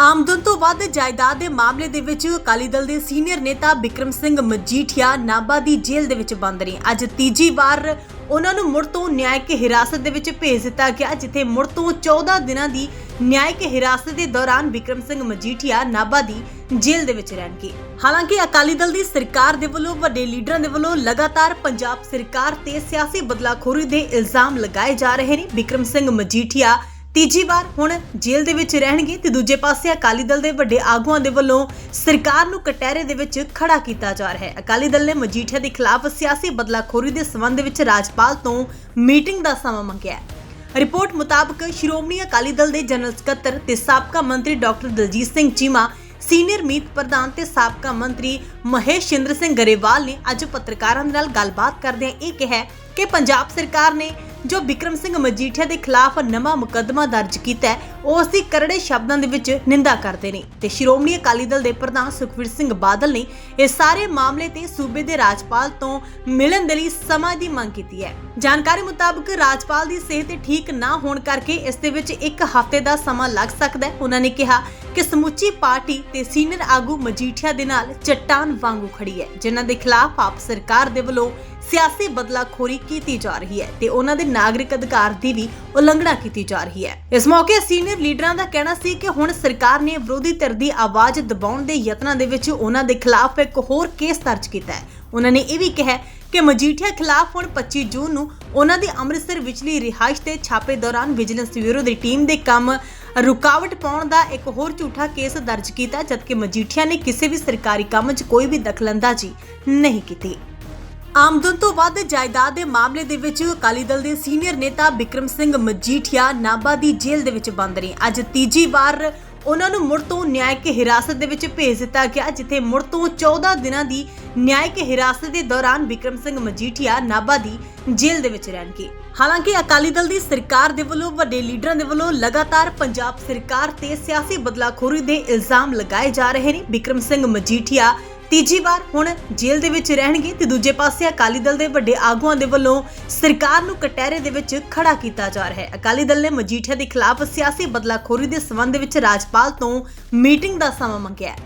ਆਮਦਨ ਤੋਂ ਵੱਧ ਜਾਇਦਾਦ ਦੇ ਮਾਮਲੇ ਦੇ ਵਿੱਚ ਅਕਾਲੀ ਦਲ ਦੇ ਸੀਨੀਅਰ ਨੇਤਾ ਬਿਕਰਮ ਸਿੰਘ ਮਜੀਠੀਆ ਨਾਭਾ ਦੀ ਜੇਲ੍ਹ ਦੇ ਵਿੱਚ ਬੰਦ ਨੇ। ਅੱਜ ਤੀਜੀ ਵਾਰ ਉਹਨਾਂ ਨੂੰ ਮੁੜ ਤੋਂ ਨਿਆਇਕ ਹਿਰਾਸਤ ਦੇ ਵਿੱਚ ਭੇਜ ਦਿੱਤਾ ਗਿਆ, ਜਿੱਥੇ ਮੁੜ ਤੋਂ 14 ਦਿਨਾਂ ਦੀ ਨਿਆਇਕ ਹਿਰਾਸਤ ਦੇ ਦੌਰਾਨ ਬਿਕਰਮ ਸਿੰਘ ਮਜੀਠੀਆ ਨਾਭਾ ਦੀ ਜੇਲ੍ਹ ਦੇ ਵਿੱਚ ਰਹਿਣਗੇ ਹਾਲਾਂਕਿ ਅਕਾਲੀ ਦਲ ਦੀ ਸਰਕਾਰ ਦੇ ਵੱਲੋਂ, ਵੱਡੇ ਲੀਡਰਾਂ ਦੇ ਵੱਲੋਂ ਲਗਾਤਾਰ ਪੰਜਾਬ ਸਰਕਾਰ ਤੇ ਸਿਆਸੀ ਬਦਲਾਖੋਰੀ ਦੇ ਇਲਜ਼ਾਮ ਲਗਾਏ ਜਾ ਰਹੇ ਨੇ। ਬਿਕਰਮ ਸਿੰਘ ਮਜੀਠੀਆ ਤੀਜੀ ਵਾਰ ਹੁਣ ਜੇਲ੍ਹ ਦੇ ਵਿੱਚ ਰਹਿਣਗੇ ਤੇ ਦੂਜੇ ਪਾਸੇ ਅਕਾਲੀ ਦਲ ਦੇ ਵੱਡੇ ਆਗੂਆਂ ਦੇ ਵੱਲੋਂ ਸਰਕਾਰ ਨੂੰ ਕਟਹਿਰੇ ਦੇ ਵਿੱਚ ਖੜਾ ਕੀਤਾ ਜਾ ਰਿਹਾ ਹੈ। ਅਕਾਲੀ ਦਲ ਨੇ ਮਜੀਠੀਆ ਦੇ ਖਿਲਾਫ ਸਿਆਸੀ ਬਦਲਾਖੋਰੀ ਦੇ ਸੰਬੰਧ ਵਿੱਚ ਰਾਜਪਾਲ ਤੋਂ ਮੀਟਿੰਗ ਦਾ ਸਮਾਂ ਮੰਗਿਆ ਹੈ। ਰਿਪੋਰਟ ਮੁਤਾਬਕ ਸ਼੍ਰੋਮਣੀ ਅਕਾਲੀ ਦਲ ਦੇ ਜਨਰਲ ਸਕੱਤਰ ਤੇ ਸਾਬਕਾ ਮੰਤਰੀ ਡਾਕਟਰ ਦਲਜੀਤ ਸਿੰਘ ਚੀਮਾ, ਸੀਨੀਅਰ ਮੀਤ ਪ੍ਰਧਾਨ ਤੇ ਸਾਬਕਾ ਮੰਤਰੀ ਮਹੇਸ਼ ਚੰਦਰ ਸਿੰਘ ਗਰੇਵਾਲ ਨੇ ਅੱਜ ਪੱਤਰਕਾਰਾਂ ਨਾਲ ਗੱਲਬਾਤ ਕਰਦਿਆਂ ਇਹ ਕਿਹਾ ਕਿ ਪੰਜਾਬ ਸਰਕਾਰ ਨੇ ਜੋ ਬਿਕਰਮ ਸਿੰਘ ਮਜੀਠੀਆ ਦੇ ਖਿਲਾਫ ਨਵਾਂ ਮੁਕੱਦਮਾ ਦਰਜ ਕੀਤਾ ਹੈ ਉਸ ਦੀ ਕਰੜੇ ਸ਼ਬਦਾਂ ਦੇ ਵਿੱਚ ਨਿੰਦਾ ਕਰਦੇ ਨੇ। ਤੇ ਸ਼੍ਰੋਮਣੀ ਅਕਾਲੀ ਦਲ ਦੇ ਪ੍ਰਧਾਨ ਸੁਖਵੀਰ ਸਿੰਘ ਬਾਦਲ ਨੇ ਇਸ ਸਾਰੇ ਮਾਮਲੇ ਤੇ ਸੂਬੇ ਦੇ ਰਾਜਪਾਲ ਤੋਂ ਮਿਲਣ ਦੇ ਲਈ ਸਮਾਂ ਦੀ ਮੰਗ ਕੀਤੀ ਹੈ। ਜਾਣਕਾਰੀ ਮੁਤਾਬਕ ਰਾਜਪਾਲ ਦੀ ਸਿਹਤ ਠੀਕ ਨਾ ਹੋਣ ਕਰਕੇ ਇਸ ਦੇ ਵਿੱਚ ਇੱਕ ਹਫ਼ਤੇ ਦਾ ਸਮਾਂ ਲੱਗ ਸਕਦਾ ਹੈ। ਉਹਨਾਂ ਨੇ ਕਿਹਾ ਕਿ ਸਮੁੱਚੀ ਪਾਰਟੀ ਤੇ ਸੀਨੀਅਰ ਆਗੂ ਮਜੀਠੀਆ ਦੇ ਨਾਲ ਚੱਟਾਨ ਵਾਂਗੂ ਖੜੀ ਹੈ, ਜਿਨ੍ਹਾਂ ਦੇ ਖਿਲਾਫ ਆਪ ਸਰਕਾਰ ਦੇ ਵੱਲੋਂ ਸਿਆਸੀ ਬਦਲਾਖੋਰੀ ਕੀਤੀ ਜਾ ਰਹੀ ਹੈ ਤੇ ਉਹਨਾਂ ਦੇ ਨਾਗਰਿਕ ਅਧਿਕਾਰ ਦੀ ਵੀ ਉਲੰਘਣਾ ਕੀਤੀ ਜਾ ਰਹੀ ਹੈ। ਇਸ ਮੌਕੇ ਸੀਨੀਅਰ ਲੀਡਰਾਂ ਦਾ ਕਹਿਣਾ ਸੀ ਕਿ ਹੁਣ ਸਰਕਾਰ ਨੇ ਵਿਰੋਧੀ ਧਿਰ ਦੀ ਆਵਾਜ਼ ਦਬਾਉਣ ਦੇ ਯਤਨਾਂ ਦੇ ਵਿੱਚ ਉਹਨਾਂ ਦੇ ਖਿਲਾਫ ਇੱਕ ਹੋਰ ਕੇਸ ਦਰਜ ਕੀਤਾ ਹੈ। ਉਹਨਾਂ ਨੇ ਇਹ ਵੀ ਕਿਹਾ ਕਿ ਮਜੀਠੀਆ ਖਿਲਾਫ ਹੁਣ 25 ਜੂਨ ਨੂੰ ਉਹਨਾਂ ਦੀ ਅੰਮ੍ਰਿਤਸਰ ਵਿਚਲੀ ਰਿਹਾਇਸ਼ ਤੇ ਛਾਪੇ ਦੌਰਾਨ ਵਿਜੀਲੈਂਸ ਬਿਊਰੋ ਦੀ ਟੀਮ ਦੇ ਕੰਮ ਰੁਕਾਵਟ ਪਾਉਣ ਦਾ ਇੱਕ ਹੋਰ ਝੂਠਾ ਕੇਸ ਦਰਜ ਕੀਤਾ, ਜਦਕਿ ਮਜੀਠੀਆ ਨੇ ਕਿਸੇ ਵੀ ਸਰਕਾਰੀ ਕੰਮ 'ਚ ਕੋਈ ਵੀ ਦਖਲਅੰਦਾਜ਼ੀ ਨਹੀਂ ਕੀਤੀ। ਆਮਦਨ ਤੋਂ ਵੱਧ ਜਾਇਦਾਦ ਦੇ ਮਾਮਲੇ ਦੇ ਵਿੱਚ ਅਕਾਲੀ ਦਲ ਦੇ ਸੀਨੀਅਰ ਨੇਤਾ ਬਿਕਰਮ ਸਿੰਘ ਮਜੀਠੀਆ ਨਾਭਾ ਦੀ ਜੇਲ੍ਹ ਦੇ ਵਿੱਚ ਬੰਦ ਨੇ। ਅੱਜ ਤੀਜੀ ਵਾਰ ਉਹਨਾਂ ਨੂੰ ਮੁੜ ਤੋਂ ਨਿਆਇਕ ਹਿਰਾਸਤ ਦੇ ਵਿੱਚ ਭੇਜ ਦਿੱਤਾ ਗਿਆ, ਜਿੱਥੇ ਮੁੜ ਤੋਂ 14 ਦਿਨਾਂ ਦੀ ਨਿਆਇਕ ਹਿਰਾਸਤ ਦੇ ਦੌਰਾਨ ਬਿਕਰਮ ਸਿੰਘ ਮਜੀਠੀਆ ਨਾਭਾ ਦੀ ਜੇਲ੍ਹ ਦੇ ਵਿੱਚ ਰਹਿਣਗੇ। ਹਾਲਾਂਕਿ ਅਕਾਲੀ ਦਲ ਦੀ ਸਰਕਾਰ ਦੇ ਵੱਲੋਂ, ਵੱਡੇ ਲੀਡਰਾਂ ਦੇ ਵੱਲੋਂ ਲਗਾਤਾਰ ਪੰਜਾਬ ਸਰਕਾਰ ਤੇ ਸਿਆਸੀ ਬਦਲਾਖੋਰੀ ਦੇ ਇਲਜ਼ਾਮ ਲਗਾਏ ਜਾ ਰਹੇ ਨੇ। ਬਿਕਰਮ ਸਿੰਘ ਮਜੀਠੀਆ ਤੀਜੀ ਵਾਰ ਹੁਣ ਜੇਲ੍ਹ ਦੇ ਵਿੱਚ ਰਹਿਣਗੇ ਤੇ ਦੂਜੇ ਪਾਸੇ ਅਕਾਲੀ ਦਲ ਦੇ ਵੱਡੇ ਆਗੂਆਂ ਦੇ ਵੱਲੋਂ ਸਰਕਾਰ ਨੂੰ ਕਟਹਿਰੇ ਦੇ ਵਿੱਚ ਖੜਾ ਕੀਤਾ ਜਾ ਰਿਹਾ ਹੈ। ਅਕਾਲੀ ਦਲ ਨੇ ਮਜੀਠੀਆ ਦੇ ਖਿਲਾਫ ਸਿਆਸੀ ਬਦਲਾਖੋਰੀ ਦੇ ਸੰਬੰਧ ਵਿੱਚ ਰਾਜਪਾਲ ਤੋਂ ਮੀਟਿੰਗ ਦਾ ਸਮਾਂ ਮੰਗਿਆ ਹੈ।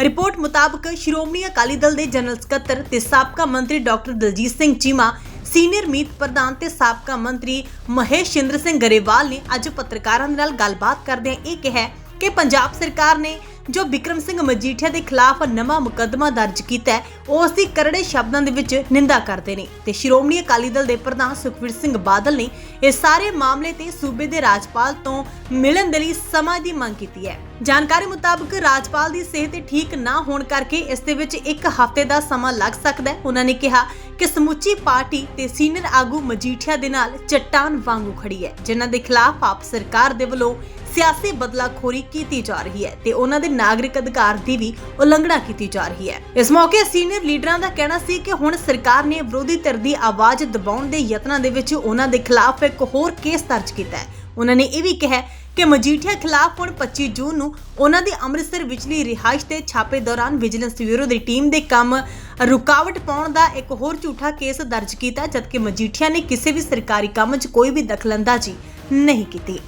ਰਿਪੋਰਟ ਮੁਤਾਬਕ ਸ਼੍ਰੋਮਣੀ ਅਕਾਲੀ ਦਲ ਦੇ ਜਨਰਲ ਸਕੱਤਰ ਤੇ ਸਾਬਕਾ ਮੰਤਰੀ ਡਾਕਟਰ ਦਲਜੀਤ ਸਿੰਘ ਚੀਮਾ, ਸੀਨੀਅਰ ਮੀਤ ਪ੍ਰਧਾਨ ਤੇ ਸਾਬਕਾ ਮੰਤਰੀ ਮਹੇਸ਼ ਚੰਦਰ ਸਿੰਘ ਗਰੇਵਾਲ ਨੇ ਅੱਜ ਪੱਤਰਕਾਰਾਂ ਦੇ ਨਾਲ ਗੱਲਬਾਤ ਕਰਦਿਆਂ ਇਹ ਕਿਹਾ ਕਿ ਪੰਜਾਬ ਸਰਕਾਰ ਨੇ ਜੋ ਬਿਕਰਮ ਸਿੰਘ ਮਜੀਠੀਆ ਦੇ ਖਿਲਾਫ ਨਵਾਂ ਮੁਕੱਦਮਾ ਦਰਜ ਕੀਤਾ ਹੈ, ਉਸ ਦੀ ਕਰੜੇ ਸ਼ਬਦਾਂ ਦੇ ਵਿੱਚ ਨਿੰਦਾ ਕਰਦੇ ਨੇ। ਤੇ ਸ਼੍ਰੋਮਣੀ ਅਕਾਲੀ ਦਲ ਦੇ ਪ੍ਰਧਾਨ ਸੁਖਵੀਰ ਸਿੰਘ ਬਾਦਲ ਨੇ ਇਸ ਸਾਰੇ ਮਾਮਲੇ ਤੇ ਸੂਬੇ ਦੇ ਰਾਜਪਾਲ ਤੋਂ ਮਿਲਣ ਦੇ ਲਈ ਸਮਾਂ ਦੀ ਮੰਗ ਕੀਤੀ ਹੈ। ਜਾਣਕਾਰੀ ਮੁਤਾਬਕ ਰਾਜਪਾਲ ਦੀ ਸਿਹਤ ਠੀਕ ਨਾ ਹੋਣ ਕਰਕੇ ਇਸ ਦੇ ਵਿੱਚ ਇੱਕ ਹਫ਼ਤੇ ਦਾ ਸਮਾਂ ਲੱਗ ਸਕਦਾ ਹੈ। ਉਹਨਾਂ ਨੇ ਕਿਹਾ ਕਿ ਸਮੁੱਚੀ ਪਾਰਟੀ ਤੇ ਸੀਨੀਅਰ ਆਗੂ ਮਜੀਠੀਆ ਦੇ ਨਾਲ ਚੱਟਾਨ ਵਾਂਗੂ ਖੜੀ ਹੈ, ਜਿਨ੍ਹਾਂ ਦੇ ਖਿਲਾਫ ਆਪ ਸਰਕਾਰ ਦੇ ਵੱਲੋਂ ਸਿਆਸੀ ਬਦਲਾਖੋਰੀ ਕੀਤੀ ਜਾ ਰਹੀ ਹੈ ਤੇ ਉਹਨਾਂ ਦੇ ਨਾਗਰਿਕ ਅਧਿਕਾਰ ਦੀ ਵੀ ਉਲੰਘਣਾ ਕੀਤੀ ਜਾ ਰਹੀ ਹੈ। ਇਸ ਮੌਕੇ ਸੀਨੀਅਰ ਲੀਡਰਾਂ ਦਾ ਕਹਿਣਾ ਸੀ ਕਿ ਹੁਣ ਸਰਕਾਰ ਨੇ ਵਿਰੋਧੀ ਧਿਰ ਦੀ ਆਵਾਜ਼ ਦਬਾਉਣ ਦੇ ਯਤਨਾਂ ਦੇ ਵਿੱਚ ਉਹਨਾਂ ਦੇ ਖਿਲਾਫ ਇੱਕ ਹੋਰ ਕੇਸ ਦਰਜ ਕੀਤਾ ਹੈ। ਉਹਨਾਂ ਨੇ ਇਹ ਵੀ ਕਿਹਾ ਕਿ ਮਜੀਠੀਆ ਖਿਲਾਫ ਹੁਣ 25 ਜੂਨ ਨੂੰ ਉਹਨਾਂ ਦੇ ਅੰਮ੍ਰਿਤਸਰ ਵਿਚਲੀ ਰਿਹਾਇਸ਼ ਤੇ ਛਾਪੇ ਦੌਰਾਨ ਵਿਜੀਲੈਂਸ ਬਿਊਰੋ ਦੀ ਟੀਮ ਦੇ ਕੰਮ ਰੁਕਾਵਟ ਪਾਉਣ ਦਾ ਇੱਕ ਹੋਰ ਝੂਠਾ ਕੇਸ ਦਰਜ ਕੀਤਾ, ਜਦਕਿ ਮਜੀਠੀਆ ਨੇ ਕਿਸੇ ਵੀ ਸਰਕਾਰੀ ਕੰਮ 'ਚ ਕੋਈ ਵੀ ਦਖਲਅੰਦਾਜ਼ੀ ਨਹੀਂ ਕੀਤੀ।